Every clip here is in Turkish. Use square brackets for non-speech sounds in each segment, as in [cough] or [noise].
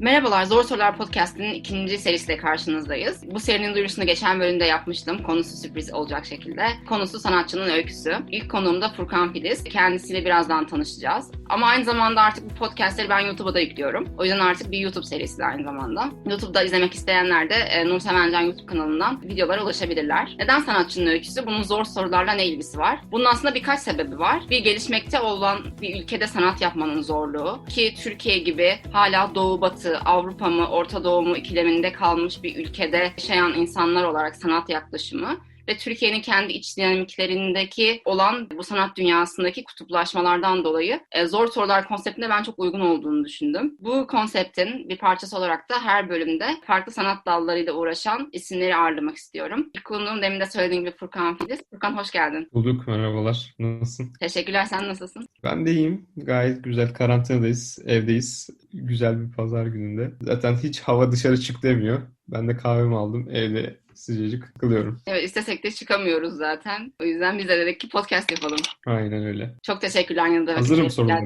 Merhabalar, Zor Sorular Podcast'inin ikinci serisiyle karşınızdayız. Bu serinin duyurusunu geçen bölümde yapmıştım. Konusu sürpriz olacak şekilde. Konusu sanatçının öyküsü. İlk konuğum da Furkan Filiz. Kendisiyle birazdan tanışacağız. Ama aynı zamanda artık bu podcastleri ben YouTube'a da yüklüyorum. O yüzden artık bir YouTube serisi de aynı zamanda. YouTube'da izlemek isteyenler de e, Nur Sevencan YouTube kanalından videolara ulaşabilirler. Neden sanatçının öyküsü? Bunun zor sorularla ne ilgisi var? Bunun aslında birkaç sebebi var. Bir gelişmekte olan bir ülkede sanat yapmanın zorluğu. Ki Türkiye gibi hala doğu batı, Avrupa mı, Orta Doğu mu ikileminde kalmış bir ülkede yaşayan insanlar olarak sanat yaklaşımı ve Türkiye'nin kendi iç dinamiklerindeki olan bu sanat dünyasındaki kutuplaşmalardan dolayı e, zor sorular konseptine ben çok uygun olduğunu düşündüm. Bu konseptin bir parçası olarak da her bölümde farklı sanat dallarıyla uğraşan isimleri ağırlamak istiyorum. İlk konuğum demin de söylediğim gibi Furkan Filiz. Furkan hoş geldin. Bulduk, merhabalar. Nasılsın? Teşekkürler, sen nasılsın? Ben de iyiyim. Gayet güzel. Karantinadayız, evdeyiz. Güzel bir pazar gününde. Zaten hiç hava dışarı çık demiyor. Ben de kahvemi aldım. Evde sıcacık kılıyorum. Evet istesek de çıkamıyoruz zaten. O yüzden biz de dedik ki podcast yapalım. Aynen öyle. Çok teşekkürler yanında. Hazırım sorulara.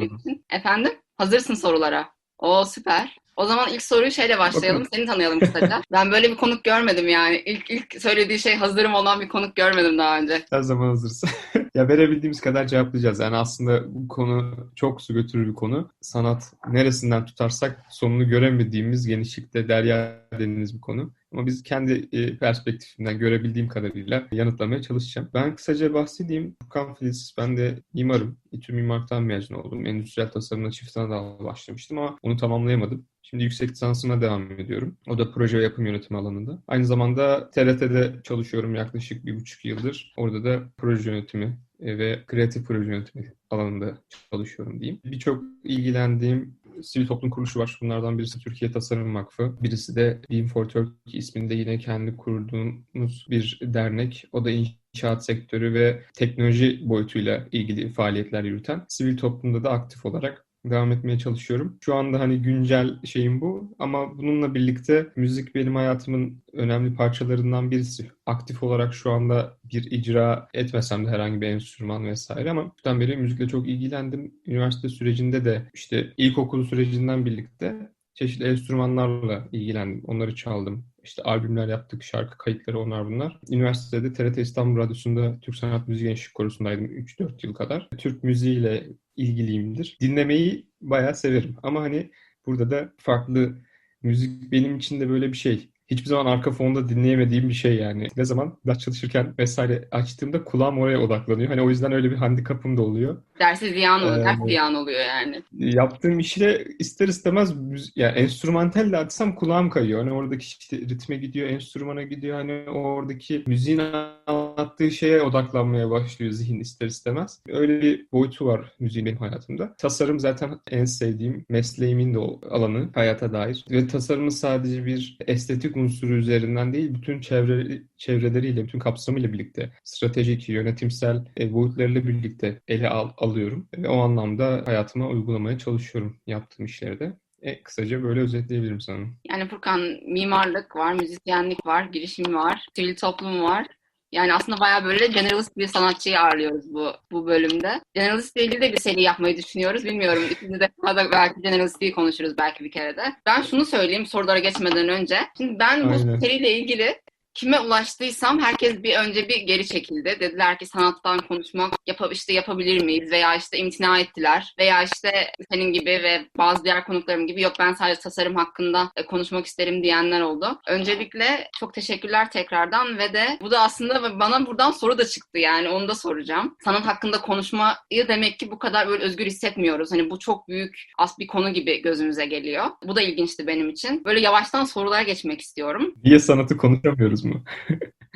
Efendim? Hazırsın sorulara. O süper. O zaman ilk soruyu şeyle başlayalım. Bakalım. Seni tanıyalım kısaca. [laughs] ben böyle bir konuk görmedim yani. İlk, ilk söylediği şey hazırım olan bir konuk görmedim daha önce. Her zaman hazırsın. [laughs] ya verebildiğimiz kadar cevaplayacağız. Yani aslında bu konu çok su götürür bir konu. Sanat neresinden tutarsak sonunu göremediğimiz genişlikte derya deniz bir konu. Ama biz kendi e, perspektifimden görebildiğim kadarıyla yanıtlamaya çalışacağım. Ben kısaca bahsedeyim. Furkan Filiz, ben de mimarım. İTÜ Mimarlık'tan mezun oldum. Endüstriyel tasarımla çift anadal başlamıştım ama onu tamamlayamadım. Şimdi yüksek lisansıma devam ediyorum. O da proje ve yapım yönetimi alanında. Aynı zamanda TRT'de çalışıyorum yaklaşık bir buçuk yıldır. Orada da proje yönetimi e, ve kreatif proje yönetimi alanında çalışıyorum diyeyim. Birçok ilgilendiğim sivil toplum kuruluşu var. Bunlardan birisi Türkiye Tasarım Vakfı. Birisi de Beam for Turkey isminde yine kendi kurduğumuz bir dernek. O da inşaat sektörü ve teknoloji boyutuyla ilgili faaliyetler yürüten. Sivil toplumda da aktif olarak devam etmeye çalışıyorum. Şu anda hani güncel şeyim bu ama bununla birlikte müzik benim hayatımın önemli parçalarından birisi. Aktif olarak şu anda bir icra etmesem de herhangi bir enstrüman vesaire ama çocuktan beri müzikle çok ilgilendim. Üniversite sürecinde de işte ilkokul sürecinden birlikte çeşitli enstrümanlarla ilgilendim. Onları çaldım. İşte albümler yaptık, şarkı kayıtları onlar bunlar. Üniversitede TRT İstanbul Radyosu'nda Türk Sanat Müzik Gençlik Korosu'ndaydım 3-4 yıl kadar. Türk müziğiyle ilgiliyimdir. Dinlemeyi bayağı severim. Ama hani burada da farklı müzik benim için de böyle bir şey hiçbir zaman arka fonda dinleyemediğim bir şey yani. Ne zaman ders çalışırken vesaire açtığımda kulağım oraya odaklanıyor. Hani o yüzden öyle bir handikapım da oluyor. Dersi ziyan oluyor, Ee, ders ziyan oluyor yani. Yaptığım işle ister istemez yani enstrümantal de açsam kulağım kayıyor. Hani oradaki işte ritme gidiyor, enstrümana gidiyor. Hani oradaki müziğin anlattığı şeye odaklanmaya başlıyor zihin ister istemez. Öyle bir boyutu var müziğin benim hayatımda. Tasarım zaten en sevdiğim mesleğimin de o alanı hayata dair. Ve tasarımın sadece bir estetik unsuru üzerinden değil, bütün çevre, çevreleriyle, bütün kapsamıyla birlikte stratejik, yönetimsel e, boyutlarıyla birlikte ele al, alıyorum. Ve o anlamda hayatıma uygulamaya çalışıyorum yaptığım işlerde. E, kısaca böyle özetleyebilirim sana. Yani Furkan mimarlık var, müzisyenlik var, girişim var, sivil toplum var. Yani aslında bayağı böyle generalist bir sanatçıyı ağırlıyoruz bu bu bölümde. Generalist ile ilgili de bir seri yapmayı düşünüyoruz. Bilmiyorum. İkimiz de daha da belki generalistliği konuşuruz belki bir kere de. Ben şunu söyleyeyim sorulara geçmeden önce. Şimdi ben bu Aynen. seriyle ilgili kime ulaştıysam herkes bir önce bir geri çekildi. Dediler ki sanattan konuşmak yap işte yapabilir miyiz veya işte imtina ettiler veya işte senin gibi ve bazı diğer konuklarım gibi yok ben sadece tasarım hakkında e, konuşmak isterim diyenler oldu. Öncelikle çok teşekkürler tekrardan ve de bu da aslında bana buradan soru da çıktı yani onu da soracağım. Sanat hakkında konuşmayı demek ki bu kadar böyle özgür hissetmiyoruz. Hani bu çok büyük az bir konu gibi gözümüze geliyor. Bu da ilginçti benim için. Böyle yavaştan sorulara geçmek istiyorum. Niye sanatı konuşamıyoruz mu?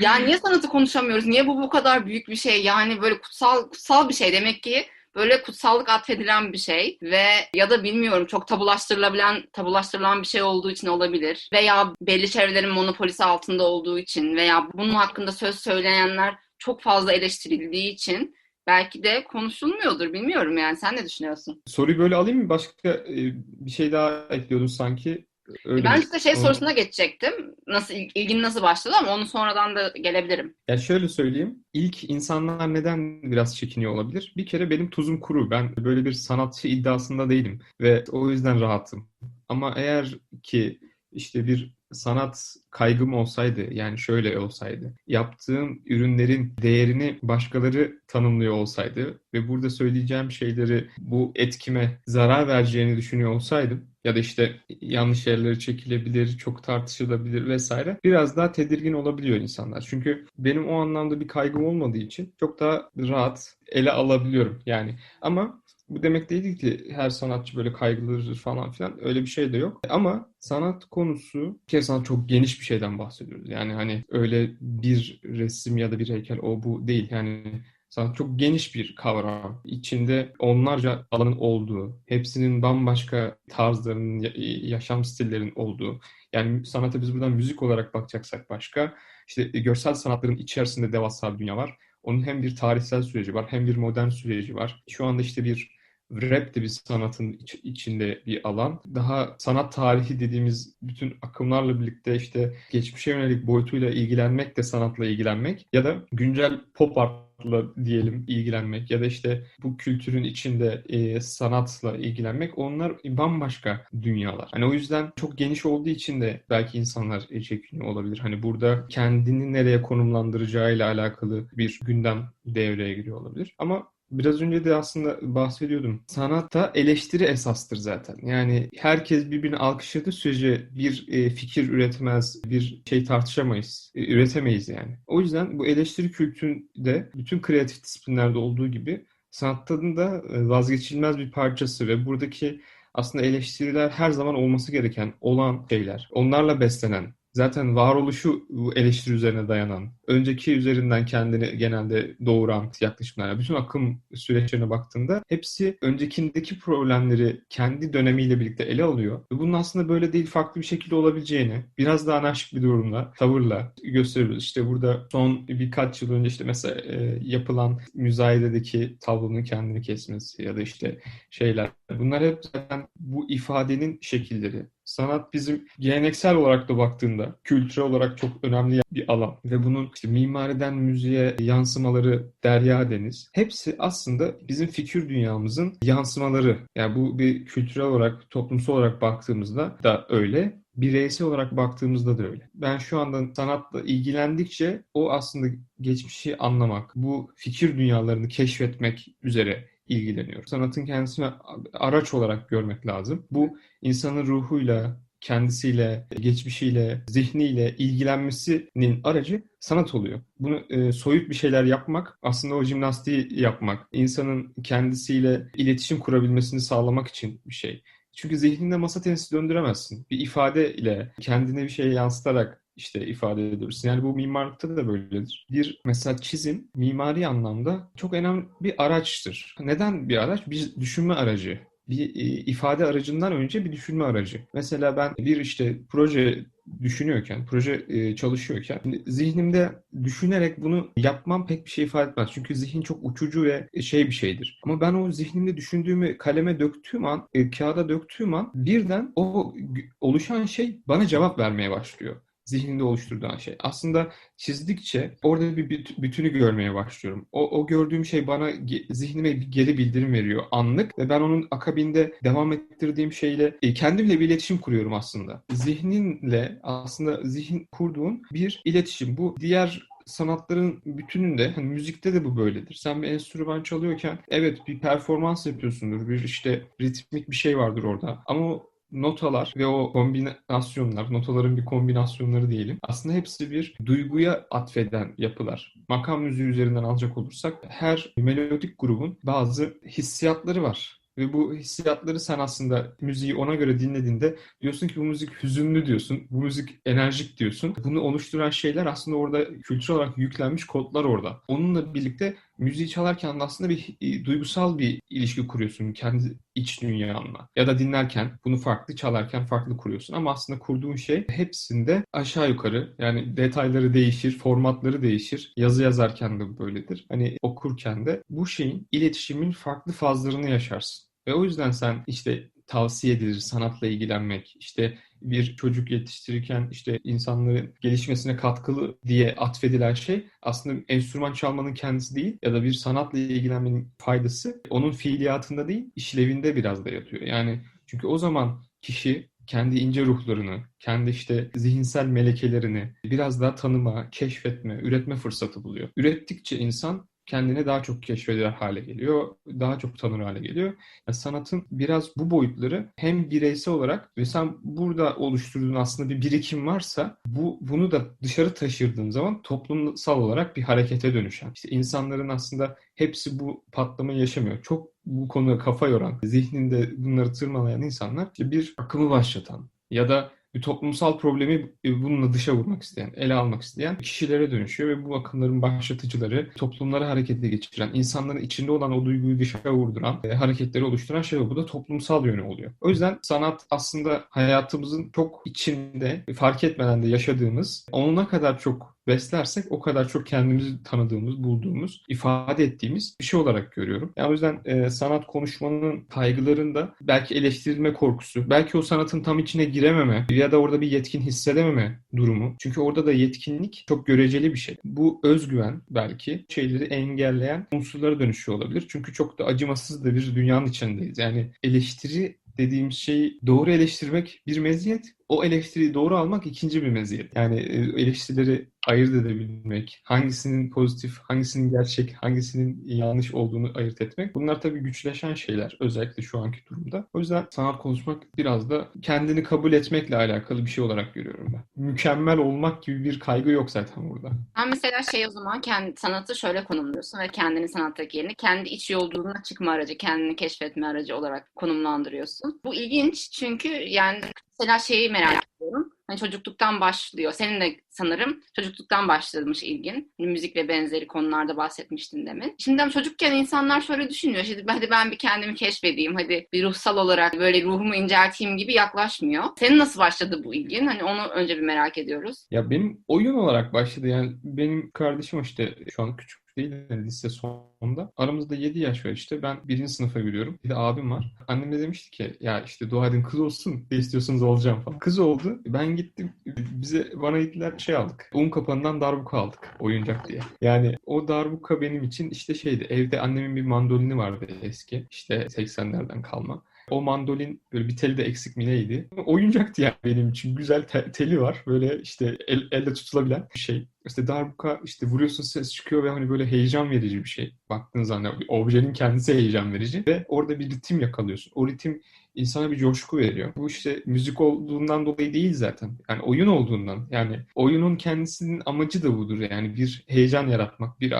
Ya niye sanatı konuşamıyoruz? Niye bu bu kadar büyük bir şey? Yani böyle kutsal kutsal bir şey demek ki böyle kutsallık atfedilen bir şey ve ya da bilmiyorum çok tabulaştırılabilen tabulaştırılan bir şey olduğu için olabilir veya belli çevrelerin monopolisi altında olduğu için veya bunun hakkında söz söyleyenler çok fazla eleştirildiği için belki de konuşulmuyordur bilmiyorum yani sen ne düşünüyorsun? Soruyu böyle alayım mı? Başka e, bir şey daha ekliyordun sanki. Öyle ben işte şey Onu- sorusuna geçecektim. Nasıl ilgin nasıl başladı ama onu sonradan da gelebilirim. Ya şöyle söyleyeyim. İlk insanlar neden biraz çekiniyor olabilir? Bir kere benim tuzum kuru. Ben böyle bir sanatçı iddiasında değilim. Ve o yüzden rahatım. Ama eğer ki işte bir sanat kaygım olsaydı yani şöyle olsaydı yaptığım ürünlerin değerini başkaları tanımlıyor olsaydı ve burada söyleyeceğim şeyleri bu etkime zarar vereceğini düşünüyor olsaydım ya da işte yanlış yerlere çekilebilir, çok tartışılabilir vesaire. Biraz daha tedirgin olabiliyor insanlar. Çünkü benim o anlamda bir kaygım olmadığı için çok daha rahat ele alabiliyorum. Yani ama bu demek değil ki her sanatçı böyle kaygılıdır falan filan. Öyle bir şey de yok. Ama sanat konusu, bir kere sanat çok geniş bir şeyden bahsediyoruz. Yani hani öyle bir resim ya da bir heykel o bu değil. Yani sanat çok geniş bir kavram. İçinde onlarca alanın olduğu, hepsinin bambaşka tarzlarının, yaşam stillerinin olduğu. Yani sanata biz buradan müzik olarak bakacaksak başka. İşte görsel sanatların içerisinde devasa bir dünya var. Onun hem bir tarihsel süreci var hem bir modern süreci var. Şu anda işte bir rap de bir sanatın iç, içinde bir alan. Daha sanat tarihi dediğimiz bütün akımlarla birlikte işte geçmişe yönelik boyutuyla ilgilenmek de sanatla ilgilenmek ya da güncel pop artla diyelim ilgilenmek ya da işte bu kültürün içinde e, sanatla ilgilenmek onlar bambaşka dünyalar. Hani o yüzden çok geniş olduğu için de belki insanlar çekiniyor olabilir. Hani burada kendini nereye konumlandıracağıyla alakalı bir gündem devreye giriyor olabilir. Ama Biraz önce de aslında bahsediyordum. Sanatta eleştiri esastır zaten. Yani herkes birbirini alkışladığı sürece bir e, fikir üretmez, bir şey tartışamayız, e, üretemeyiz yani. O yüzden bu eleştiri kültüründe bütün kreatif disiplinlerde olduğu gibi sanatın da e, vazgeçilmez bir parçası ve buradaki aslında eleştiriler her zaman olması gereken, olan şeyler. Onlarla beslenen, zaten varoluşu eleştiri üzerine dayanan, önceki üzerinden kendini genelde doğuran yaklaşımlar. Bütün akım süreçlerine baktığında hepsi öncekindeki problemleri kendi dönemiyle birlikte ele alıyor. Ve bunun aslında böyle değil farklı bir şekilde olabileceğini biraz daha anarşik bir durumla, tavırla gösteriyoruz. İşte burada son birkaç yıl önce işte mesela e, yapılan müzayededeki tablonun kendini kesmesi ya da işte şeyler. Bunlar hep zaten bu ifadenin şekilleri. Sanat bizim geleneksel olarak da baktığında kültürel olarak çok önemli bir alan ve bunun işte mimariden müziğe yansımaları derya deniz. Hepsi aslında bizim fikir dünyamızın yansımaları. Yani bu bir kültürel olarak, toplumsal olarak baktığımızda da öyle bireysel olarak baktığımızda da öyle. Ben şu anda sanatla ilgilendikçe o aslında geçmişi anlamak, bu fikir dünyalarını keşfetmek üzere ilgileniyor. Sanatın kendisini araç olarak görmek lazım. Bu insanın ruhuyla, kendisiyle, geçmişiyle, zihniyle ilgilenmesinin aracı sanat oluyor. Bunu e, soyut bir şeyler yapmak, aslında o jimnastiği yapmak, insanın kendisiyle iletişim kurabilmesini sağlamak için bir şey. Çünkü zihninde masa tenisi döndüremezsin. Bir ifade ile kendine bir şey yansıtarak işte ifade ediyoruz. Yani bu mimarlıkta da böyledir. Bir mesela çizim mimari anlamda çok önemli bir araçtır. Neden bir araç? Bir düşünme aracı bir e, ifade aracından önce bir düşünme aracı. Mesela ben bir işte proje düşünüyorken, proje e, çalışıyorken zihnimde düşünerek bunu yapmam pek bir şey ifade etmez. Çünkü zihin çok uçucu ve şey bir şeydir. Ama ben o zihnimde düşündüğümü kaleme döktüğüm an, e, kağıda döktüğüm an birden o oluşan şey bana cevap vermeye başlıyor zihninde oluşturduğun şey. Aslında çizdikçe orada bir bütünü görmeye başlıyorum. O, o gördüğüm şey bana zihnime bir geri bildirim veriyor anlık ve ben onun akabinde devam ettirdiğim şeyle e, kendimle bir iletişim kuruyorum aslında. Zihninle aslında zihin kurduğun bir iletişim. Bu diğer sanatların bütününde hani müzikte de bu böyledir. Sen bir enstrüman çalıyorken evet bir performans yapıyorsundur. Bir işte ritmik bir şey vardır orada. Ama notalar ve o kombinasyonlar, notaların bir kombinasyonları diyelim. Aslında hepsi bir duyguya atfeden yapılar. Makam müziği üzerinden alacak olursak her melodik grubun bazı hissiyatları var. Ve bu hissiyatları sen aslında müziği ona göre dinlediğinde diyorsun ki bu müzik hüzünlü diyorsun, bu müzik enerjik diyorsun. Bunu oluşturan şeyler aslında orada kültürel olarak yüklenmiş kodlar orada. Onunla birlikte müziği çalarken aslında bir duygusal bir ilişki kuruyorsun kendi iç dünyanla. Ya da dinlerken bunu farklı, çalarken farklı kuruyorsun. Ama aslında kurduğun şey hepsinde aşağı yukarı yani detayları değişir, formatları değişir. Yazı yazarken de böyledir. Hani okurken de bu şeyin iletişimin farklı fazlarını yaşarsın. Ve o yüzden sen işte tavsiye edilir sanatla ilgilenmek, işte bir çocuk yetiştirirken işte insanların gelişmesine katkılı diye atfedilen şey aslında enstrüman çalmanın kendisi değil ya da bir sanatla ilgilenmenin faydası onun fiiliyatında değil işlevinde biraz da yatıyor. Yani çünkü o zaman kişi kendi ince ruhlarını, kendi işte zihinsel melekelerini biraz daha tanıma, keşfetme, üretme fırsatı buluyor. Ürettikçe insan kendini daha çok keşfeder hale geliyor, daha çok tanır hale geliyor. Yani sanatın biraz bu boyutları hem bireysel olarak ve sen burada oluşturduğun aslında bir birikim varsa bu bunu da dışarı taşırdığın zaman toplumsal olarak bir harekete dönüşen. İşte insanların aslında hepsi bu patlamayı yaşamıyor. Çok bu konuda kafa yoran, zihninde bunları tırmalayan insanlar işte bir akımı başlatan ya da bir toplumsal problemi e, bununla dışa vurmak isteyen, ele almak isteyen kişilere dönüşüyor ve bu akımların başlatıcıları, toplumları harekete geçiren, insanların içinde olan o duyguyu dışa vurduran, e, hareketleri oluşturan şey bu da toplumsal yönü oluyor. O yüzden sanat aslında hayatımızın çok içinde, fark etmeden de yaşadığımız, onuna kadar çok beslersek o kadar çok kendimizi tanıdığımız, bulduğumuz, ifade ettiğimiz bir şey olarak görüyorum. Yani o yüzden e, sanat konuşmanın kaygılarında belki eleştirilme korkusu, belki o sanatın tam içine girememe ya da orada bir yetkin hissedememe durumu. Çünkü orada da yetkinlik çok göreceli bir şey. Bu özgüven belki şeyleri engelleyen unsurlara dönüşüyor olabilir. Çünkü çok da acımasız da bir dünyanın içindeyiz. Yani eleştiri dediğim şeyi doğru eleştirmek bir meziyet, o eleştiriyi doğru almak ikinci bir meziyet. Yani e, eleştirileri ayırt edebilmek, hangisinin pozitif, hangisinin gerçek, hangisinin yanlış olduğunu ayırt etmek. Bunlar tabii güçleşen şeyler özellikle şu anki durumda. O yüzden sanat konuşmak biraz da kendini kabul etmekle alakalı bir şey olarak görüyorum ben. Mükemmel olmak gibi bir kaygı yok zaten burada. Ben mesela şey o zaman kendi sanatı şöyle konumluyorsun ve kendini sanattaki yerini kendi iç yolculuğuna çıkma aracı, kendini keşfetme aracı olarak konumlandırıyorsun. Bu ilginç çünkü yani mesela şeyi merak ediyorum. Hani çocukluktan başlıyor. Senin de sanırım çocukluktan başlamış ilgin. Hani müzik ve benzeri konularda bahsetmiştin demin. Şimdi çocukken insanlar şöyle düşünüyor. Şimdi hadi ben bir kendimi keşfedeyim. Hadi bir ruhsal olarak böyle ruhumu incelteyim gibi yaklaşmıyor. Senin nasıl başladı bu ilgin? Hani onu önce bir merak ediyoruz. Ya benim oyun olarak başladı. Yani benim kardeşim işte şu an küçük değil lise sonunda. Aramızda 7 yaş var işte. Ben birinci sınıfa giriyorum. Bir de abim var. Annem de demişti ki ya işte dua edin kız olsun. Ne istiyorsanız olacağım falan. Kız oldu. Ben gittim. Bize bana gittiler şey aldık. Un kapanından darbuka aldık. Oyuncak diye. Yani o darbuka benim için işte şeydi. Evde annemin bir mandolini vardı eski. İşte 80'lerden kalma. O mandolin böyle bir teli de eksik mi neydi? Oyuncaktı yani benim için. Güzel te- teli var. Böyle işte el, elle tutulabilen bir şey. İşte darbuka işte vuruyorsun ses çıkıyor ve hani böyle heyecan verici bir şey. Baktığın zaman objenin kendisi heyecan verici ve orada bir ritim yakalıyorsun. O ritim insana bir coşku veriyor. Bu işte müzik olduğundan dolayı değil zaten. Yani oyun olduğundan. Yani oyunun kendisinin amacı da budur. Yani bir heyecan yaratmak, bir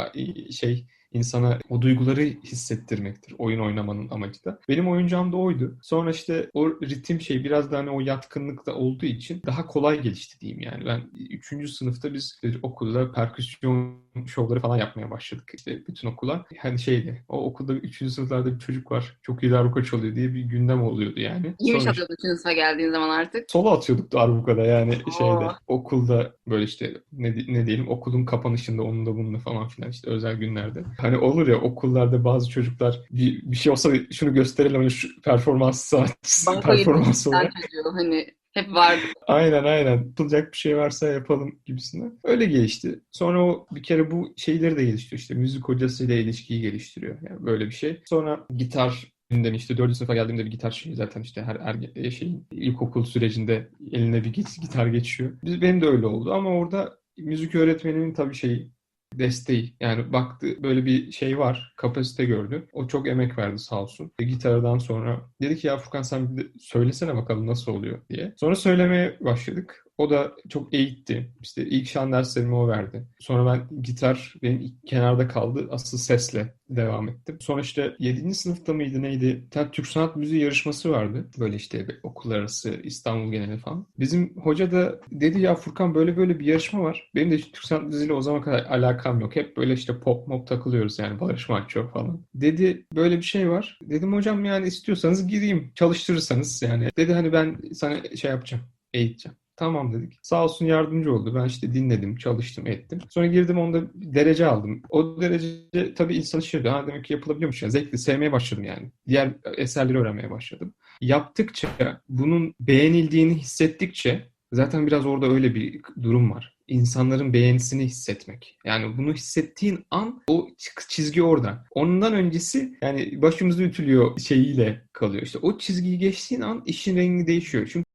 şey insana o duyguları hissettirmektir oyun oynamanın amacı da. Benim oyuncağım da oydu. Sonra işte o ritim şey biraz da hani o yatkınlık da olduğu için daha kolay gelişti diyeyim yani. Ben 3. sınıfta biz okulda perküsyon şovları falan yapmaya başladık. İşte bütün okullar hani şeydi o okulda 3. sınıflarda bir çocuk var çok iyi darbuka çalıyor diye bir gündem oluyordu yani. İyi mi çalıyordun 3. sınıfa geldiğin zaman artık? Solo atıyorduk darbukada yani Oo. şeyde okulda böyle işte ne, ne diyelim okulun kapanışında onun da bununla falan filan işte özel günlerde. Hani olur ya okullarda bazı çocuklar bir, bir şey olsa şunu gösterelim hani şu performans sanatçısı performans olarak. Hani hep vardı. aynen aynen. Tutulacak bir şey varsa yapalım gibisinden. Öyle gelişti. Sonra o bir kere bu şeyleri de geliştiriyor. İşte müzik hocasıyla ilişkiyi geliştiriyor. Yani böyle bir şey. Sonra gitar Günden işte 4. sınıfa geldiğimde bir gitar şeyi zaten işte her erge, şeyin ilkokul sürecinde eline bir gitar geçiyor. Benim de öyle oldu ama orada müzik öğretmeninin tabii şey desteği. Yani baktı böyle bir şey var. Kapasite gördü. O çok emek verdi sağ olsun. E, gitardan sonra dedi ki ya Furkan sen bir de söylesene bakalım nasıl oluyor diye. Sonra söylemeye başladık. O da çok eğitti. İşte ilk şan derslerimi o verdi. Sonra ben gitar benim kenarda kaldı. Asıl sesle devam ettim. Sonra işte 7. sınıfta mıydı neydi? Bir Türk sanat müziği yarışması vardı. Böyle işte okullar arası İstanbul geneli falan. Bizim hoca da dedi ya Furkan böyle böyle bir yarışma var. Benim de Türk sanat müziğiyle o zaman kadar alakam yok. Hep böyle işte pop mop takılıyoruz yani Barış Manço falan. Dedi böyle bir şey var. Dedim hocam yani istiyorsanız gireyim. Çalıştırırsanız yani. Dedi hani ben sana şey yapacağım. Eğiteceğim. Tamam dedik. Sağ olsun yardımcı oldu. Ben işte dinledim, çalıştım, ettim. Sonra girdim onda derece aldım. O derece tabii insanı şey ha demek ki yapılabiliyormuş. Yani zevkli, sevmeye başladım yani. Diğer eserleri öğrenmeye başladım. Yaptıkça, bunun beğenildiğini hissettikçe zaten biraz orada öyle bir durum var. İnsanların beğenisini hissetmek. Yani bunu hissettiğin an o çizgi orada. Ondan öncesi yani başımızda ütülüyor şeyiyle kalıyor. İşte o çizgiyi geçtiğin an işin rengi değişiyor. Çünkü